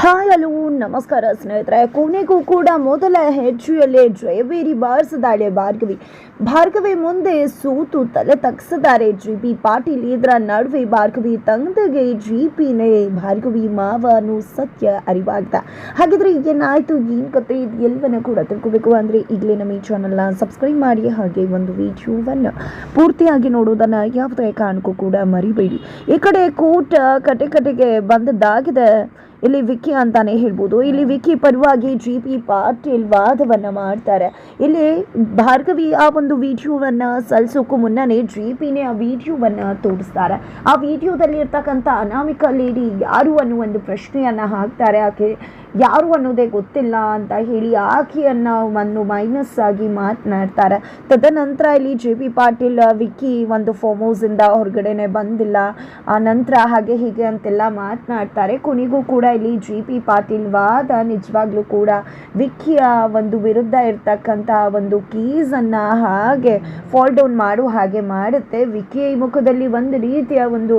Hi hello ನಮಸ್ಕಾರ, ಸ್ನೇಹಿತರೆ. ಕೊನೆಗೂ ಕೂಡ ಮೊದಲ ಹೆಜ್ಜೆಯಲ್ಲೇ ಜಯವೇರಿ ಬಾರಿಸಿದಾಳೆ ಭಾರ್ಗವಿ. ಭಾರ್ಗವಿ ಮುಂದೆ ಸೂತು ತಲೆ ತಗ್ಸಿದ್ದಾರೆ ಜಿ ಪಿ ಪಾಟೀಲ್. ಇದರ ನಡುವೆ ಭಾರ್ಗವಿ ತಂದೆಗೆ ಜಿ ಪಿನೇ ಭಾರ್ಗವಿ ಮಾವನು ಸತ್ಯ ಅರಿವಾಗ್ತಾ ಹಾಗಿದ್ರೆ ಏನಾಯ್ತು? ಏನ್ ಕತೆ? ಇದು ಎಲ್ಲವನ್ನ ಕೂಡ ತಿಳ್ಕೋಬೇಕು ಅಂದ್ರೆ ಈಗಲೇ ನಮ್ಮ ಈ ಚಾನಲ್ನ ಸಬ್ಸ್ಕ್ರೈಬ್ ಮಾಡಿ ಹಾಗೆ ಒಂದು ವಿಡಿಯೋವನ್ನು ಪೂರ್ತಿಯಾಗಿ ನೋಡೋದನ್ನ ಯಾವುದೇ ಕಾರಣಕ್ಕೂ ಕೂಡ ಮರಿಬೇಡಿ. ಈ ಕಡೆ ಕೋಟ ಕಟೆ ಕಟೆಗೆ ಬಂದದ್ದಾಗಿದೆ. ಇಲ್ಲಿ ವಿಕಿ ಅಂತಾನೆ ಹೇಳ್ಬೋದು. ಇಲ್ಲಿ ವಿಕಿ ಪರವಾಗಿ ಜಿ ಪಿ ಪಾಟೀಲ್ ವಾದವನ್ನು ಮಾಡ್ತಾರೆ. ಇಲ್ಲಿ ಭಾರ್ಗವಿ ಆ ಒಂದು ವಿಡಿಯೋವನ್ನು ಸಲ್ಲಿಸೋಕ್ಕೂ ಮುನ್ನನೇ ಜಿ ಪಿನೇ ಆ ವಿಡಿಯೋವನ್ನು ತೋರಿಸ್ತಾರೆ. ಆ ವಿಡಿಯೋದಲ್ಲಿ ಇರ್ತಕ್ಕಂಥ ಅನಾಮಿಕ ಲೇಡಿ ಯಾರು ಅನ್ನೋ ಒಂದು ಪ್ರಶ್ನೆಯನ್ನು ಹಾಕ್ತಾರೆ. ಆಕೆ ಯಾರು ಅನ್ನೋದೇ ಗೊತ್ತಿಲ್ಲ ಅಂತ ಹೇಳಿ ಆಕೆಯನ್ನು ಒಂದು ಮೈನಸ್ ಆಗಿ ಮಾತನಾಡ್ತಾರೆ. ತದನಂತರ ಇಲ್ಲಿ ಜೆ ಪಿ ಪಾಟೀಲ್, ವಿಕ್ಕಿ ಒಂದು ಫಾರ್ಮ್ ಹೌಸಿಂದ ಹೊರಗಡೆನೆ ಬಂದಿಲ್ಲ. ಆ ನಂತರ ಹಾಗೆ ಹೀಗೆ ಅಂತೆಲ್ಲ ಮಾತನಾಡ್ತಾರೆ. ಕೊನೆಗೂ ಕೂಡ ಇಲ್ಲಿ ಜಿ ಪಿ ಪಾಟೀಲ್ ವಾದ ನಿಜವಾಗ್ಲೂ ಕೂಡ ವಿಕ್ಕಿಯ ಒಂದು ವಿರುದ್ಧ ಇರ್ತಕ್ಕಂಥ ಒಂದು ಕೀಸನ್ನು ಹಾಗೆ ಫಾಲ್ ಡೌನ್ ಮಾಡು ಹಾಗೆ ಮಾಡುತ್ತೆ. ವಿಕ್ಕಿ ಮುಖದಲ್ಲಿ ಒಂದು ರೀತಿಯ ಒಂದು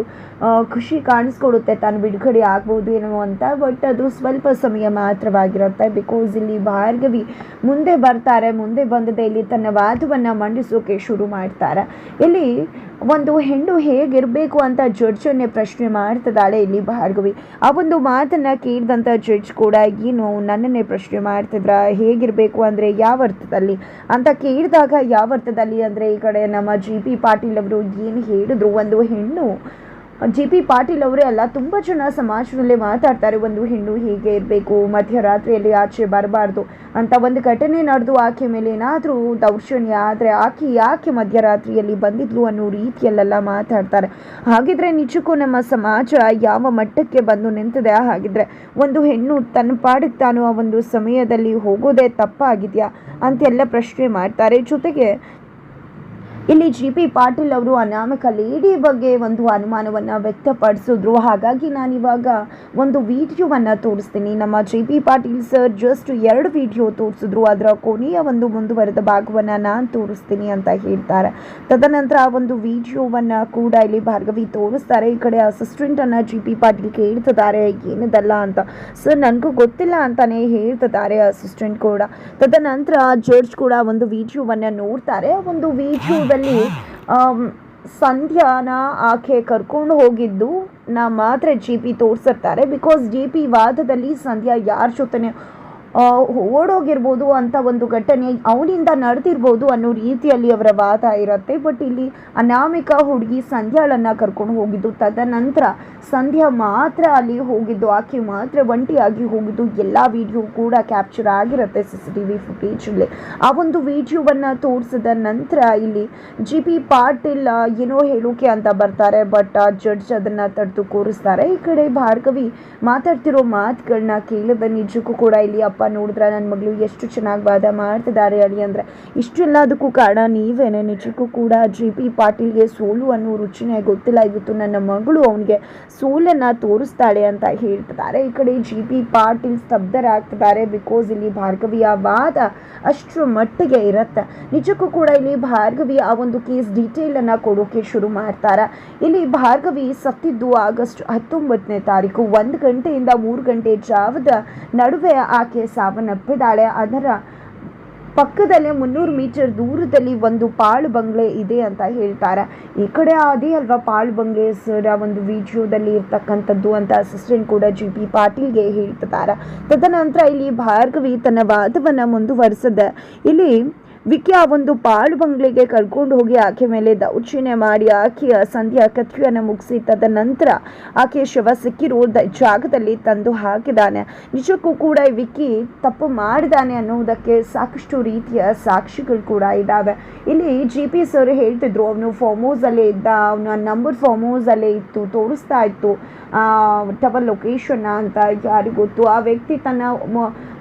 ಖುಷಿ ಕಾಣಿಸ್ಕೊಡುತ್ತೆ. ತಾನು ಬಿಡುಗಡೆ ಆಗ್ಬೋದು ಏನೋ ಅಂತ. ಬಟ್ ಅದು ಸ್ವಲ್ಪ ಸಮಯ ಮಾತ್ರವಾಗಿರುತ್ತೆ. ಬಿಕಾಸ್ ಇಲ್ಲಿ ಭಾರ್ಗವಿ ಮುಂದೆ ಬರ್ತಾರೆ, ಮುಂದೆ ಬಂದದೆ ಇಲ್ಲಿ ತನ್ನ ವಾದವನ್ನು ಮಂಡಿಸೋಕೆ ಶುರು ಮಾಡ್ತಾರೆ. ಇಲ್ಲಿ ಒಂದು ಹೆಣ್ಣು ಹೇಗಿರಬೇಕು ಅಂತ ಜಡ್ಜನ್ನೇ ಪ್ರಶ್ನೆ ಮಾಡ್ತಿದ್ದಾಳೆ ಇಲ್ಲಿ ಭಾರ್ಗವಿ. ಆ ಒಂದು ಮಾತನ್ನು ಕೇಳಿದಂಥ ಜಡ್ಜ್ ಕೂಡ ಏನು ನನ್ನನ್ನೇ ಪ್ರಶ್ನೆ ಮಾಡ್ತಿದ್ರ? ಹೇಗಿರಬೇಕು ಅಂದರೆ ಯಾವ ಅರ್ಥದಲ್ಲಿ? ಅಂತ ಕೇಳಿದಾಗ ಯಾವ ಅರ್ಥದಲ್ಲಿ ಅಂದರೆ ಈ ಕಡೆ ನಮ್ಮ ಜಿ ಪಿ ಪಾಟೀಲ್ ಅವರು ಏನು ಹೇಳಿದ್ರು? ಒಂದು ಹೆಣ್ಣು ಜಿ ಪಿ ಪಾಟೀಲ್ ಅವರೇ ಅಲ್ಲ, ತುಂಬ ಜನ ಸಮಾಜದಲ್ಲಿ ಮಾತಾಡ್ತಾರೆ, ಒಂದು ಹೆಣ್ಣು ಹೀಗೆ ಇರಬೇಕು, ಮಧ್ಯರಾತ್ರಿಯಲ್ಲಿ ಆಚೆ ಬರಬಾರ್ದು ಅಂತ ಒಂದು ಘಟನೆ ನಡೆದು ಆಕೆ ಮೇಲೆ ಏನಾದರೂ ದೌರ್ಜನ್ಯ ಆದರೆ ಆಕೆ ಯಾಕೆ ಮಧ್ಯರಾತ್ರಿಯಲ್ಲಿ ಬಂದಿದ್ಲು ಅನ್ನೋ ರೀತಿಯಲ್ಲೆಲ್ಲ ಮಾತಾಡ್ತಾರೆ. ಹಾಗಿದ್ರೆ ನಿಜಕ್ಕೂ ನಮ್ಮ ಸಮಾಜ ಯಾವ ಮಟ್ಟಕ್ಕೆ ಬಂದು ನಿಂತಿದೆ? ಹಾಗಿದ್ರೆ ಒಂದು ಹೆಣ್ಣು ತನ್ನ ಪಾಡಿಗೆ ತಾನು ಆ ಒಂದು ಸಮಯದಲ್ಲಿ ಹೋಗೋದೇ ತಪ್ಪಾಗಿದೆಯಾ? ಅಂತೆಲ್ಲ ಪ್ರಶ್ನೆ ಮಾಡ್ತಾರೆ. ಜೊತೆಗೆ ಇಲ್ಲಿ ಜಿ ಪಿ ಪಾಟೀಲ್ ಅವರು ಅನಾಮಕ ಲೇಡಿ ಬಗ್ಗೆ ಒಂದು ಅನುಮಾನವನ್ನು ವ್ಯಕ್ತಪಡಿಸಿದ್ರು. ಹಾಗಾಗಿ ನಾನು ಇವಾಗ ಒಂದು ವಿಡಿಯೋವನ್ನು ತೋರಿಸ್ತೀನಿ. ನಮ್ಮ G P Patil sir just ಎರಡು ವಿಡಿಯೋ ತೋರಿಸಿದ್ರು. ಅದರ ಕೊನೆಯ ಒಂದು ಮುಂದುವರೆದ ಭಾಗವನ್ನು ನಾನು ತೋರಿಸ್ತೀನಿ ಅಂತ ಹೇಳ್ತಾರೆ. ತದನಂತರ ಆ ಒಂದು ವಿಡಿಯೋವನ್ನು ಕೂಡ ಇಲ್ಲಿ ಭಾರ್ಗವಿ ತೋರಿಸ್ತಾರೆ. ಈ ಕಡೆ ಅಸಿಸ್ಟೆಂಟನ್ನು ಜಿ ಪಿ ಪಾಟೀಲ್ ಕೇಳ್ತಿದ್ದಾರೆ. ಏನದಲ್ಲ ಅಂತ. ಸರ್ ನನಗೂ ಗೊತ್ತಿಲ್ಲ ಅಂತಾನೆ ಹೇಳ್ತಿದ್ದಾರೆ ಅಸಿಸ್ಟೆಂಟ್ ಕೂಡ. ತದನಂತರ ಜಡ್ಜ್ ಕೂಡ ಒಂದು ವಿಡಿಯೋವನ್ನು ನೋಡ್ತಾರೆ. ಒಂದು ವಿಡಿಯೋದಲ್ಲಿ ಆಮ್, ಸಂಧ್ಯಾನ ಆಕೆ ಕರ್ಕೊಂಡು ಹೋಗಿದ್ದು ನಾ ಮಾತ್ರ ಜಿ ಪಿ ತೋರಿಸಿರ್ತಾರೆ. ಬಿಕಾಸ್ ಜಿ ಪಿ ವಾದದಲ್ಲಿ ಸಂಧ್ಯಾ ಯಾರ ಜೊತೆನೆ ಓಡೋಗಿರ್ಬೋದು ಅಂತ ಒಂದು ಘಟನೆ ಅವನಿಂದ ನಡೆದಿರ್ಬೋದು ಅನ್ನೋ ರೀತಿಯಲ್ಲಿ ಅವರ ವಾದ ಇರುತ್ತೆ. ಬಟ್ ಇಲ್ಲಿ ಅನಾಮಿಕ ಹುಡುಗಿ ಸಂಧ್ಯಾಳನ್ನು ಕರ್ಕೊಂಡು ಹೋಗಿದ್ದು, ತದನಂತರ ಸಂಧ್ಯಾ ಮಾತ್ರ ಅಲ್ಲಿ ಹೋಗಿದ್ದು, ಆಕೆ ಮಾತ್ರ ಒಂಟಿಯಾಗಿ ಹೋಗಿದ್ದು. ಎಲ್ಲ ವಿಡಿಯೋ ಕೂಡ ಕ್ಯಾಪ್ಚರ್ ಆಗಿರುತ್ತೆ ಸಿ ಸಿ ಟಿ ವಿ ಫುಟೇಜಲ್ಲಿ ಆ ಒಂದು ವಿಡಿಯೋವನ್ನು ತೋರಿಸಿದ ನಂತರ ಇಲ್ಲಿ ಜಿ ಪಿ ಪಾಟೀಲ್ ಏನೋ ಹೇಳೋಕೆ ಅಂತ ಬರ್ತಾರೆ ಬಟ್ ಜಡ್ಜ್ ಅದನ್ನು ತಡೆದು ಕೂರಿಸ್ತಾರೆ. ಈ ಕಡೆ ಭಾರ್ಗವಿ ಮಾತಾಡ್ತಿರೋ ಮಾತುಗಳನ್ನ ಕೇಳಿದ ನಿಜಕ್ಕೂ ಕೂಡ ಇಲ್ಲಿ ಅಪ್ಪ ನೋಡಿದ್ರೆ ನನ್ನ ಮಗಳು ಎಷ್ಟು ಚೆನ್ನಾಗಿ ವಾದ ಮಾಡ್ತಿದ್ದಾರೆ ಅಳಿ ಅಂದರೆ. ಇಷ್ಟೆಲ್ಲದಕ್ಕೂ ಕಾರಣ ನೀವೇನೆ. ನಿಜಕ್ಕೂ ಕೂಡ ಜಿ ಪಿ ಪಾಟೀಲ್ಗೆ ಸೋಲು ಅನ್ನೋ ರುಚಿನೇ ಗೊತ್ತಿಲ್ಲ. ಇವತ್ತು ನನ್ನ ಮಗಳು ಅವನಿಗೆ ಸೋಲನ್ನು ತೋರಿಸ್ತಾಳೆ ಅಂತ ಹೇಳ್ತಿದ್ದಾರೆ. ಈ ಕಡೆ ಜಿ ಪಿ ಪಾಟೀಲ್ ಸ್ತಬ್ಧರಾಗ್ತಿದ್ದಾರೆ ಬಿಕಾಸ್ ಇಲ್ಲಿ ಭಾರ್ಗವಿಯ ವಾದ ಅಷ್ಟರ ಮಟ್ಟಿಗೆ ಇರುತ್ತೆ. ನಿಜಕ್ಕೂ ಕೂಡ ಇಲ್ಲಿ ಭಾರ್ಗವಿ ಆ ಒಂದು ಕೇಸ್ ಡೀಟೇಲನ್ನು ಕೊಡೋಕೆ ಶುರು ಮಾಡ್ತಾರೆ. ಇಲ್ಲಿ ಭಾರ್ಗವಿ ಸತ್ತಿದ್ದು ಆಗಸ್ಟ್ ಹತ್ತೊಂಬತ್ತನೇ ತಾರೀಕು. ಒಂದು ಗಂಟೆಯಿಂದ ಮೂರು ಗಂಟೆ ಜಾವದ ನಡುವೆ ಆಕೆ ಸಾವನ್ನಪ್ಪಿದ್ದಾಳೆ ಅದರ ಪಕ್ಕದಲ್ಲೇ ಮುನ್ನೂರು ಮೀಟರ್ ದೂರದಲ್ಲಿ ಒಂದು ಪಾಳು ಬಂಗ್ಲೆ ಇದೆ ಅಂತ ಹೇಳ್ತಾರೆ. ಈ ಕಡೆ ಅದೇ ಅಲ್ವಾ ಪಾಳು ಬಂಗ್ಲೆ ಸರ ಒಂದು ವಿಡಿಯೋದಲ್ಲಿ ಇರ್ತಕ್ಕಂಥದ್ದು ಅಂತ ಅಸಿಸ್ಟೆಂಟ್ ಕೂಡ ಜಿ ಪಿ ಪಾಟೀಲ್ಗೆ ಹೇಳ್ತಿದ್ದಾರೆ. ತದನಂತರ ಇಲ್ಲಿ ಭಾರ್ಗವಿ ತನ್ನ ವಾದವನ್ನು ಮುಂದುವರಿಸಿದೆ. ಇಲ್ಲಿ ವಿಕ್ಕಿ ಆ ಒಂದು ಪಾಳು ಬಂಗ್ಲೆಗೆ ಕರ್ಕೊಂಡು ಹೋಗಿ ಆಕೆ ಮೇಲೆ ದೌರ್ಜನ್ಯ ಮಾಡಿ ಆಕೆಯ ಸಂಧ್ಯಾ ಕಥೆಯನ್ನು ಮುಗಿಸಿ ತದನಂತರ ಆಕೆಯ ಶವ ಸಿಕ್ಕಿರೋ ಜಾಗದಲ್ಲಿ ತಂದು ಹಾಕಿದ್ದಾನೆ. ನಿಜಕ್ಕೂ ಕೂಡ ಈ ವಿಕ್ಕಿ ತಪ್ಪು ಮಾಡಿದಾನೆ ಅನ್ನೋದಕ್ಕೆ ಸಾಕಷ್ಟು ರೀತಿಯ ಸಾಕ್ಷಿಗಳು ಕೂಡ ಇದ್ದಾವೆ. ಇಲ್ಲಿ ಜಿ ಪಿ ಸರ್ ಹೇಳ್ತಿದ್ರು, ಅವನು ಫಾರ್ಮ್ ಹೌಸಲ್ಲೇ ಇದ್ದ, ಅವನ ನಂಬರ್ ಫಾರ್ಮ್ ಹೌಸಲ್ಲೇ ಇತ್ತು, ತೋರಿಸ್ತಾ ಇತ್ತು. ಟವರ್ ಲೊಕೇಶನ್ ಅಂತ ಯಾರಿಗೊತ್ತು ಆ ವ್ಯಕ್ತಿ ತನ್ನ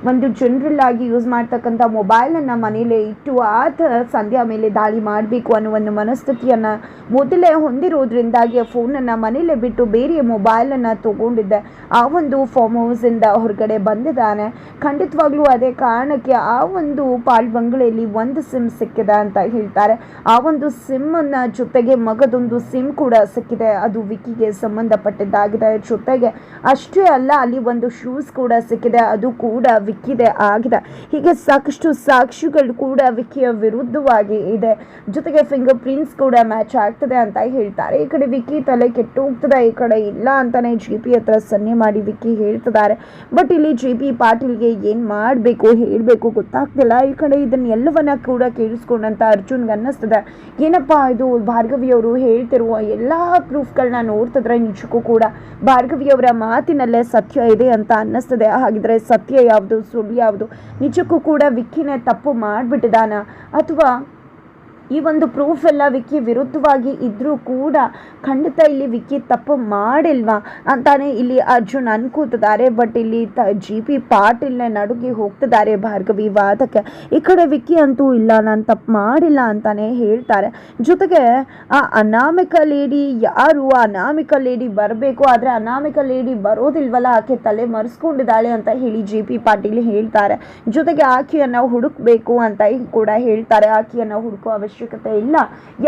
ಒಂದು ಜನರಲ್ ಆಗಿ ಯೂಸ್ ಮಾಡ್ತಕ್ಕಂಥ ಮೊಬೈಲನ್ನು ಮನೇಲೆ ಇಟ್ಟು ಆತ ಸಂಧ್ಯಾ ಮೇಲೆ ದಾಳಿ ಮಾಡಬೇಕು ಅನ್ನೋ ಒಂದು ಮನಸ್ಥಿತಿಯನ್ನು ಮೊದಲೇ ಹೊಂದಿರೋದ್ರಿಂದಾಗಿ ಆ ಫೋನನ್ನು ಮನೇಲೆ ಬಿಟ್ಟು ಬೇರೆ ಮೊಬೈಲನ್ನು ತಗೊಂಡಿದ್ದೆ. ಆ ಒಂದು ಫಾರ್ಮ್ ಹೌಸಿಂದ ಹೊರಗಡೆ ಬಂದಿದ್ದಾನೆ. ಖಂಡಿತವಾಗ್ಲೂ ಅದೇ ಕಾರಣಕ್ಕೆ ಆ ಒಂದು ಪಾಳ್ಬಂಗ್ಲೆಯಲ್ಲಿ ಒಂದು ಸಿಮ್ ಸಿಕ್ಕಿದೆ ಅಂತ ಹೇಳ್ತಾರೆ. ಆ ಒಂದು ಸಿಮ್ಮನ್ನು ಜೊತೆಗೆ ಮಗದೊಂದು ಸಿಮ್ ಕೂಡ ಸಿಕ್ಕಿದೆ. ಅದು ವಿಕಿಗೆ ಸಂಬಂಧಪಟ್ಟಿದ್ದಾಗಿದೆ. ಜೊತೆಗೆ ಅಷ್ಟೇ ಅಲ್ಲ, ಅಲ್ಲಿ ಒಂದು ಶೂಸ್ ಕೂಡ ಸಿಕ್ಕಿದೆ. ಅದು ಕೂಡ ವಿಕ್ಕಿದೆ ಆಗಿದೆ. ಹೀಗೆ ಸಾಕಷ್ಟು ಸಾಕ್ಷಿಗಳು ಕೂಡ ವಿಕಿಯ ವಿರುದ್ಧವಾಗಿ ಇದೆ. ಜೊತೆಗೆ ಫಿಂಗರ್ ಪ್ರಿಂಟ್ಸ್ ಕೂಡ ಮ್ಯಾಚ್ ಆಗ್ತದೆ ಅಂತ ಹೇಳ್ತಾರೆ. ಈ ಕಡೆ ವಿಕಿ ತಲೆ ಕೆಟ್ಟು ಹೋಗ್ತದೆ. ಈ ಕಡೆ ಇಲ್ಲ ಅಂತಾನೆ ಜಿ ಪಿ ಹತ್ರ ಸನ್ನೆ ಮಾಡಿ ವಿಕ್ಕಿ ಹೇಳ್ತಿದ್ದಾರೆ. ಬಟ್ ಇಲ್ಲಿ ಜಿ ಪಿ ಪಾಟೀಲ್ಗೆ ಏನು ಮಾಡಬೇಕು, ಹೇಳಬೇಕು ಗೊತ್ತಾಗ್ತಿಲ್ಲ. ಈ ಕಡೆ ಇದನ್ನ ಎಲ್ಲವನ್ನ ಕೂಡ ಕೇಳಿಸ್ಕೊಂಡಂತ ಅರ್ಜುನ್ಗೆ ಅನ್ನಿಸ್ತದೆ. ಏನಪ್ಪ ಇದು ಭಾರ್ಗವಿಯವರು ಹೇಳ್ತಿರುವ ಎಲ್ಲ ಪ್ರೂಫ್ಗಳನ್ನ ನೋಡ್ತಿದ್ರೆ ನಿಜಕ್ಕೂ ಕೂಡ ಭಾರ್ಗವಿಯವರ ಮಾತಿನಲ್ಲೇ ಸತ್ಯ ಇದೆ ಅಂತ ಅನ್ನಿಸ್ತದೆ. ಹಾಗಿದ್ರೆ ಸತ್ಯ ಯಾವುದು, ಸುಳ್ಳು ಯಾವುದು, ನಿಜಕ್ಕೂ ಕೂಡ ವಿಕ್ಕಿನ ತಪ್ಪು ಮಾಡಿಬಿಟ್ಟಿದಾನ ಅಥವಾ ಈ ಒಂದು ಪ್ರೂಫ್ ಎಲ್ಲ ವಿಕ್ಕಿ ವಿರುದ್ಧವಾಗಿ ಇದ್ದರೂ ಕೂಡ ಖಂಡಿತ ಇಲ್ಲಿ ವಿಕ್ಕಿ ತಪ್ಪು ಮಾಡಿಲ್ವಾ ಅಂತಾನೆ ಇಲ್ಲಿ ಅರ್ಜುನ್ ಅನ್ಕೂತಿದ್ದಾರೆ. ಬಟ್ ಇಲ್ಲಿ ತ ಜಿ ಪಿ ಪಾಟೀಲ್ನ ನಡುಗಿ ಹೋಗ್ತಿದ್ದಾರೆ ಭಾರ್ಗವಿ ವಾದಕ್ಕೆ. ಈ ಕಡೆ ವಿಕ್ಕಿ ಅಂತೂ ಇಲ್ಲ, ನಾನು ತಪ್ಪು ಮಾಡಿಲ್ಲ ಅಂತಾನೆ ಹೇಳ್ತಾರೆ. ಜೊತೆಗೆ, ಆ ಅನಾಮಿಕ ಲೇಡಿ ಯಾರು? ಆ ಅನಾಮಿಕ ಲೇಡಿ ಬರಬೇಕು, ಆದರೆ ಅನಾಮಿಕ ಲೇಡಿ ಬರೋದಿಲ್ವಲ್ಲ, ಆಕೆ ತಲೆ ಮರೆಸ್ಕೊಂಡಿದ್ದಾಳೆ ಅಂತ ಹೇಳಿ ಜಿ ಪಿ ಪಾಟೀಲ್ ಹೇಳ್ತಾರೆ. ಜೊತೆಗೆ ಆಕೆಯನ್ನು ಹುಡುಕ್ಬೇಕು ಅಂತ ಕೂಡ ಹೇಳ್ತಾರೆ. ಆಕೆಯನ್ನು ಹುಡುಕುವ ಅವಶ್ಯಕತೆ ಇಲ್ಲ.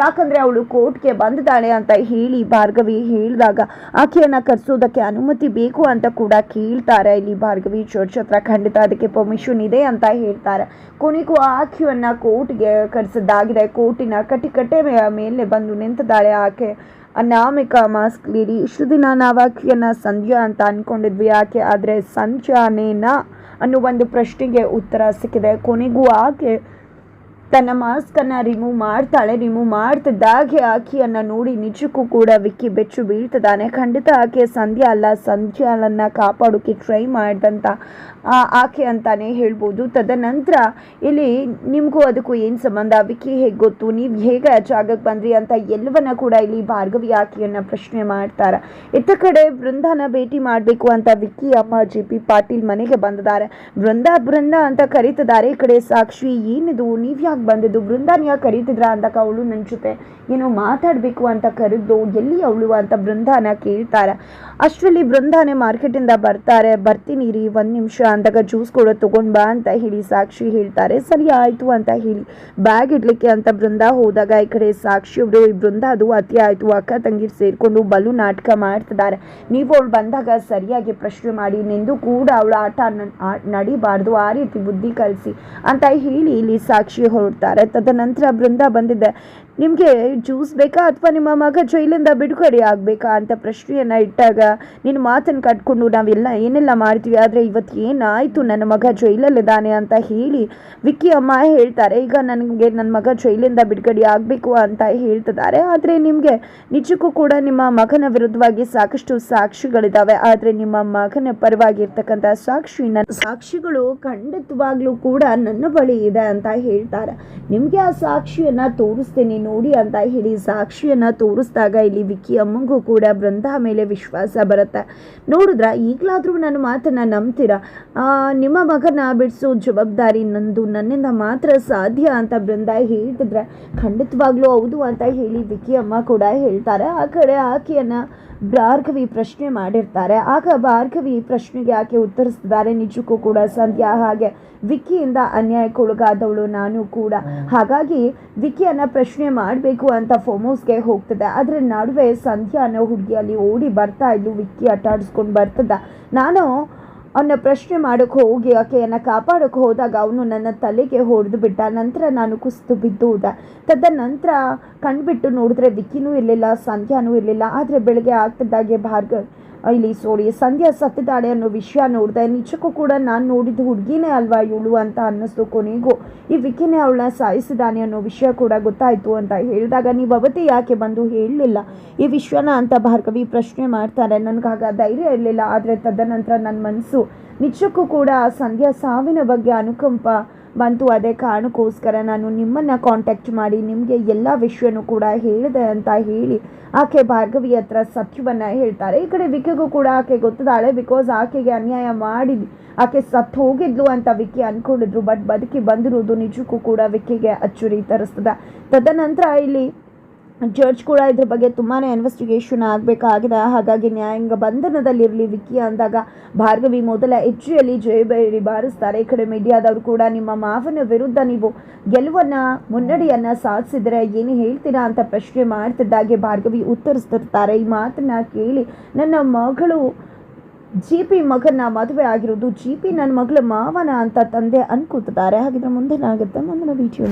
ಯಾಕಂದ್ರೆ ಅವಳು ಕೋರ್ಟ್ಗೆ ಬಂದಿದ್ದಾಳೆ ಅಂತ ಹೇಳಿ ಭಾರ್ಗವಿ ಹೇಳಿದಾಗ, ಆಕೆಯನ್ನ ಕರೆಸೋದಕ್ಕೆ ಅನುಮತಿ ಬೇಕು ಅಂತ ಕೂಡ ಕೇಳ್ತಾರೆ ಇಲ್ಲಿ ಭಾರ್ಗವಿ. ಚರ್ಚ್ ಹತ್ರ ಖಂಡಿತ ಅದಕ್ಕೆ ಪರ್ಮಿಷನ್ ಇದೆ ಅಂತ ಹೇಳ್ತಾರೆ. ಕೊನೆಗೂ ಆಕೆಯನ್ನ ಕೋರ್ಟ್ಗೆ ಕರೆಸಿದ್ದಾಗಿದೆ. ಕೋರ್ಟಿನ ಕಟ್ಟಿಕಟ್ಟೆ ಮೇಲೆ ಬಂದು ನಿಂತಿದ್ದಾಳೆ ಆಕೆ. ಅನಾಮಿಕ ಮಾಸ್ಕ್ ಲೇಡಿ ಇಷ್ಟು ದಿನ ನಾವು ಆಕೆಯನ್ನು ಸಂಧ್ಯಾ ಅಂತ ಅನ್ಕೊಂಡಿದ್ವಿ. ಆಕೆ ಆದರೆ ಸಂಜಾನೇನಾ ಅನ್ನೋ ಒಂದು ಪ್ರಶ್ನೆಗೆ ಉತ್ತರ ಸಿಕ್ಕಿದೆ. ಕೊನೆಗೂ ಆಕೆ ತನ್ನ ಮಾಸ್ಕನ್ನು ರಿಮೂವ್ ಮಾಡ್ತಾಳೆ ರಿಮೂವ್ ಮಾಡ್ತಿದ್ದಾಗೆ ಆಕೆಯನ್ನು ನೋಡಿ ನಿಜಕ್ಕೂ ಕೂಡ ವಿಕ್ಕಿ ಬೆಚ್ಚು ಬೀಳ್ತಿದ್ದಾನೆ. ಖಂಡಿತ ಆಕೆ ಸಂಧ್ಯಾ ಅಲ್ಲ ಸಂಧ್ಯಾಳನ್ನು ಕಾಪಾಡೋಕೆ ಟ್ರೈ ಮಾಡಿದಂಥ ಆಕೆ ಅಂತಾನೆ ಹೇಳ್ಬೋದು. ತದನಂತರ ಇಲ್ಲಿ ನಿಮಗೂ ಅದಕ್ಕೂ ಏನು ಸಂಬಂಧ? ವಿಕ್ಕಿ ಹೇಗೆ ಗೊತ್ತು? ನೀವು ಹೇಗೆ ಜಾಗಕ್ಕೆ ಬಂದ್ರಿ ಅಂತ ಎಲ್ಲವನ್ನ ಕೂಡ ಇಲ್ಲಿ ಭಾರ್ಗವಿ ಆಕೆಯನ್ನು ಪ್ರಶ್ನೆ ಮಾಡ್ತಾರೆ. ಇತ್ತ ಕಡೆ ಬೃಂದಾನ ಭೇಟಿ ಮಾಡಬೇಕು ಅಂತ ವಿಕ್ಕಿ ಅಮ್ಮ ಜಿ ಪಿ ಪಾಟೀಲ್ ಮನೆಗೆ ಬಂದಿದ್ದಾರೆ. ಬೃಂದ ಬೃಂದ ಅಂತ ಕರೀತಿದ್ದಾರೆ. ಈ ಕಡೆ ಸಾಕ್ಷಿ ಏನಿದು? ನೀವು ಬಂದಿದ್ದು ಬೃಂದಾನಿಯ ಕರೀತಿದ್ರ ಅಂದಾಗ ಅವಳು ನನ್ನ ಜೊತೆ ಏನೋ ಮಾತಾಡಬೇಕು ಅಂತ ಕರೆದು ಎಲ್ಲಿ ಅವಳು ಅಂತ ಬೃಂದಾನ ಕೇಳ್ತಾರೆ. ಅಷ್ಟರಲ್ಲಿ ಬೃಂದಾನೆ ಮಾರ್ಕೆಟಿಂದ ಬರ್ತಾರೆ ಬರ್ತೀನಿ ರೀ ಒಂದು ನಿಮಿಷ ಅಂದಾಗ ಜ್ಯೂಸ್ ಕೂಡ ತಗೊಂಡ್ ಬಾ ಅಂತ ಹೇಳಿ ಸಾಕ್ಷಿ ಹೇಳ್ತಾರೆ. ಸರಿ ಆಯಿತು ಅಂತ ಹೇಳಿ, ಬ್ಯಾಗ್ ಇಡ್ಲಿಕ್ಕೆ ಅಂತ ಬೃಂದ ಹೋದಾಗ ಈ ಕಡೆ ಸಾಕ್ಷಿ ಈ ಬೃಂದ ಅದು ಅತಿ ಆಯಿತು, ಅಕ್ಕ ತಂಗಿರ್ ಸೇರಿಕೊಂಡು ಬಲು ನಾಟಕ ಮಾಡ್ತಿದ್ದಾರೆ ನೀವು ಅವಳು ಬಂದಾಗ ಸರಿಯಾಗಿ ಪ್ರಶ್ನೆ ಮಾಡಿ, ನಿಂದು ಕೂಡ ಅವಳ ಆಟ ನಡಿಬಾರ್ದು, ಆ ರೀತಿ ಬುದ್ಧಿ ಕಲಿಸಿ ಅಂತ ಹೇಳಿ ಇಲ್ಲಿ ಸಾಕ್ಷಿ ಹೊರಡ್ತಾರೆ ತದನಂತರ ಬೃಂದ ಬಂದಿದ್ದೆ ನಿಮಗೆ ಜ್ಯೂಸ್ ಬೇಕಾ ಅಥವಾ ನಿಮ್ಮ ಮಗ ಜೈಲಿಂದ ಬಿಡುಗಡೆ ಆಗಬೇಕಾ ಅಂತ ಪ್ರಶ್ನೆಯನ್ನು ಇಟ್ಟಾಗ ನಿನ್ನ ಮಾತನ್ನು ಕಟ್ಕೊಂಡು ನಾವೆಲ್ಲ ಏನೆಲ್ಲ ಮಾಡ್ತೀವಿ, ಆದರೆ ಇವತ್ತು ಏನಾಯಿತು ನನ್ನ ಮಗ ಜೈಲಲ್ಲಿದ್ದಾನೆ ಅಂತ ಹೇಳಿ ವಿಕ್ಕಿ ಅಮ್ಮ ಹೇಳ್ತಾರೆ. ಈಗ ನನಗೆ ನನ್ನ ಮಗ ಜೈಲಿಂದ ಬಿಡುಗಡೆ ಆಗಬೇಕು ಅಂತ ಹೇಳ್ತಿದ್ದಾರೆ. ಆದರೆ ನಿಮಗೆ ನಿಜಕ್ಕೂ ಕೂಡ ನಿಮ್ಮ ಮಗನ ವಿರುದ್ಧವಾಗಿ ಸಾಕಷ್ಟು ಸಾಕ್ಷಿಗಳಿದ್ದಾವೆ ಆದರೆ ನಿಮ್ಮ ಮಗನ ಪರವಾಗಿ ಇರ್ತಕ್ಕಂಥ ಸಾಕ್ಷಿ ನನ್ನ ಸಾಕ್ಷಿಗಳು ಖಂಡಿತವಾಗ್ಲೂ ಕೂಡ ನನ್ನ ಬಳಿ ಇದೆ ಅಂತ ಹೇಳ್ತಾರೆ. ನಿಮಗೆ ಆ ಸಾಕ್ಷಿಯನ್ನು ತೋರಿಸ್ತೇನೆ ನೋಡಿ ಅಂತ ಹೇಳಿ ಸಾಕ್ಷಿಯನ್ನ ತೋರಿಸಿದಾಗ ಇಲ್ಲಿ ವಿಕ್ಕಿ ಅಮ್ಮಂಗೂ ಕೂಡ ಬೃಂದ ಮೇಲೆ ವಿಶ್ವಾಸ ಬರುತ್ತೆ. ನೋಡಿದ್ರ, ಈಗಲಾದರೂ ನನ್ನ ಮಾತನ್ನ ನಂಬ್ತೀರಾ? ನಿಮ್ಮ ಮಗನ ಬಿಡಿಸೋ ಜವಾಬ್ದಾರಿ ನಂದು, ನನ್ನಿಂದ ಮಾತ್ರ ಸಾಧ್ಯ ಅಂತ ಬೃಂದ ಹೇಳ್ತಿದ್ರೆ ಖಂಡಿತವಾಗ್ಲೂ ಹೌದು ಅಂತ ಹೇಳಿ ವಿಕ್ಕಿ ಅಮ್ಮ ಕೂಡ ಹೇಳ್ತಾರೆ. ಆ ಕಡೆ ಆಕೆಯನ್ನ ಭಾರ್ಗವಿ ಪ್ರಶ್ನೆ ಮಾಡಿರ್ತಾರೆ. ಆಗ ಭಾರ್ಗವಿ ಪ್ರಶ್ನೆಗೆ ಆಕೆ ಉತ್ತರಿಸ್ತಿದ್ದಾರೆ. ನಿಜಕ್ಕೂ ಕೂಡ ಸಂಧ್ಯಾ ಹಾಗೆ ವಿಕ್ಕಿಯಿಂದ ಅನ್ಯಾಯಕ್ಕೊಳಗಾದವಳು ನಾನು ಕೂಡ. ಹಾಗಾಗಿ ವಿಕ್ಕಿಯನ್ನು ಪ್ರಶ್ನೆ ಮಾಡಬೇಕು ಅಂತ ಫೋಮೋಸ್ಗೆ ಹೋಗ್ತದೆ. ಅದರ ನಡುವೆ ಸಂಧ್ಯಾ ಅನ್ನೋ ಹುಡುಗಿ ಅಲ್ಲಿ ಓಡಿ ಬರ್ತಾ ಇದ್ಲು. ವಿಕ್ಕಿ ಅಟ್ಟಾಡಿಸ್ಕೊಂಡು ಬರ್ತದ ನಾನು ಅವನ ಪ್ರಶ್ನೆ ಮಾಡೋಕ್ಕೆ ಹೋಗಿ ಆಕೆಯನ್ನು ಕಾಪಾಡೋಕ್ಕೆ ಹೋದಾಗ ಅವನು ನನ್ನ ತಲೆಗೆ ಹೊಡೆದು ಬಿಟ್ಟ, ನಂತರ ನಾನು ಕುಸಿದು ಬಿದ್ದು ಹೋದ. ತದನಂತರ ಕಣ್ಬಿಟ್ಟು ನೋಡಿದ್ರೆ ವಿಕಿನೂ ಇರಲಿಲ್ಲ, ಸಂಧ್ಯಾನೂ ಇರಲಿಲ್ಲ. ಆದರೆ ಬೆಳಗ್ಗೆ ಆಗ್ತಿದ್ದಾಗೆ ಭಾರ್ಗವ್ ಇಲ್ಲಿ ಸೋರಿ, ಸಂಧ್ಯಾ ಸತ್ತಿದ್ದಾಳೆ ಅನ್ನೋ ವಿಷಯ ನೋಡಿದೆ, ನಿಜಕ್ಕೂ ಕೂಡ ನಾನು ನೋಡಿದ ಹುಡುಗಿನೇ ಅಲ್ವಾ ಇವಳು ಅಂತ ಅನ್ನಿಸ್ತು ಕೊನೆಗೂ. ಈ ವಿಕಿನೇ ಅವಳನ್ನ ಸಾಯಿಸಿದ್ದಾನೆ ಅನ್ನೋ ವಿಷಯ ಕೂಡ ಗೊತ್ತಾಯಿತು ಅಂತ ಹೇಳಿದಾಗ ನೀವು ಅವತ್ತೇ ಯಾಕೆ ಬಂದು ಹೇಳಲಿಲ್ಲ? ಈ ವಿಷಯನ ಅಂತ ಭಾರ್ಗವಿ ಪ್ರಶ್ನೆ ಮಾಡ್ತಾರೆ. ನನಗಾಗ ಧೈರ್ಯ ಇರಲಿಲ್ಲ, ಆದರೆ ತದನಂತರ ನನ್ನ ಮನಸ್ಸು ನಿಜಕ್ಕೂ ಕೂಡ ಸಂಧ್ಯಾ ಸಾವಿನ ಬಗ್ಗೆ ಅನುಕಂಪ ಬಂತು, ಅದೇ ಕಾರಣಕ್ಕೋಸ್ಕರ ನಾನು ನಿಮ್ಮನ್ನು ಕಾಂಟ್ಯಾಕ್ಟ್ ಮಾಡಿ, ನಿಮಗೆ ಎಲ್ಲ ವಿಷಯನೂ ಕೂಡ ಹೇಳಿದೆ ಅಂತ ಹೇಳಿ ಆಕೆ ಭಾರ್ಗವಿ ಹತ್ರ ಸತ್ಯವನ್ನು ಹೇಳ್ತಾರೆ. ಈ ಕಡೆ ವಿಕಿಗೂ ಕೂಡ ಆಕೆ ಗೊತ್ತಿದ್ದಾಳೆ ಬಿಕಾಸ್ ಆಕೆಗೆ ಅನ್ಯಾಯ ಮಾಡಿ ಆಕೆ ಸತ್ತು ಹೋಗಿದ್ಲು ಅಂತ ವಿಕ್ಕಿ ಅಂದ್ಕೊಂಡಿದ್ರು ಬಟ್ ಬದುಕಿ ಬಂದಿರೋದು ನಿಜಕ್ಕೂ ಕೂಡ ವಿಕ್ಕಿಗೆ ಅಚ್ಚುರಿ ತರಿಸ್ತದೆ. ತದನಂತರ ಇಲ್ಲಿ ಜಡ್ಜ್ ಕೂಡ ಇದ್ರ ಬಗ್ಗೆ ತುಂಬಾ ಇನ್ವೆಸ್ಟಿಗೇಷನ್ ಆಗಬೇಕಾಗಿದೆ. ಹಾಗಾಗಿ ನ್ಯಾಯಾಂಗ ಬಂಧನದಲ್ಲಿರಲಿ ವಿಕ್ಕಿ ಅಂದಾಗ ಭಾರ್ಗವಿ ಮೊದಲ ಹೆಜ್ಜೆಯಲ್ಲಿ ಜಯಬೇರಿ ಬಾರಿಸ್ತಾರೆ. ಈ ಕಡೆ ಮೀಡಿಯಾದವರು ಕೂಡ ನಿಮ್ಮ ಮಾವನ ವಿರುದ್ಧ ನೀವು ಗೆಲುವನ್ನು, ಮುನ್ನಡೆಯನ್ನ ಸಾಧಿಸಿದ್ರೆ ಏನು ಹೇಳ್ತೀರಾ ಅಂತ ಪ್ರಶ್ನೆ ಮಾಡ್ತಿದ್ದಾಗೆ ಭಾರ್ಗವಿ ಉತ್ತರಿಸ್ತಿರ್ತಾರೆ. ಈ ಮಾತನ್ನು ಕೇಳಿ ನನ್ನ ಮಗಳು ಜಿ ಪಿ ಮಗನ ಮದುವೆ ಆಗಿರೋದು ಜಿ ಪಿ ನನ್ನ ಮಗಳ ಮಾವನ ಅಂತ ತಂದೆ ಅನ್ಕೋತಿದ್ದಾರೆ. ಹಾಗಿದ್ರೆ ಮುಂದೇನಾಗುತ್ತೆ? ಮುಂದಿನ ವಿಡಿಯೋ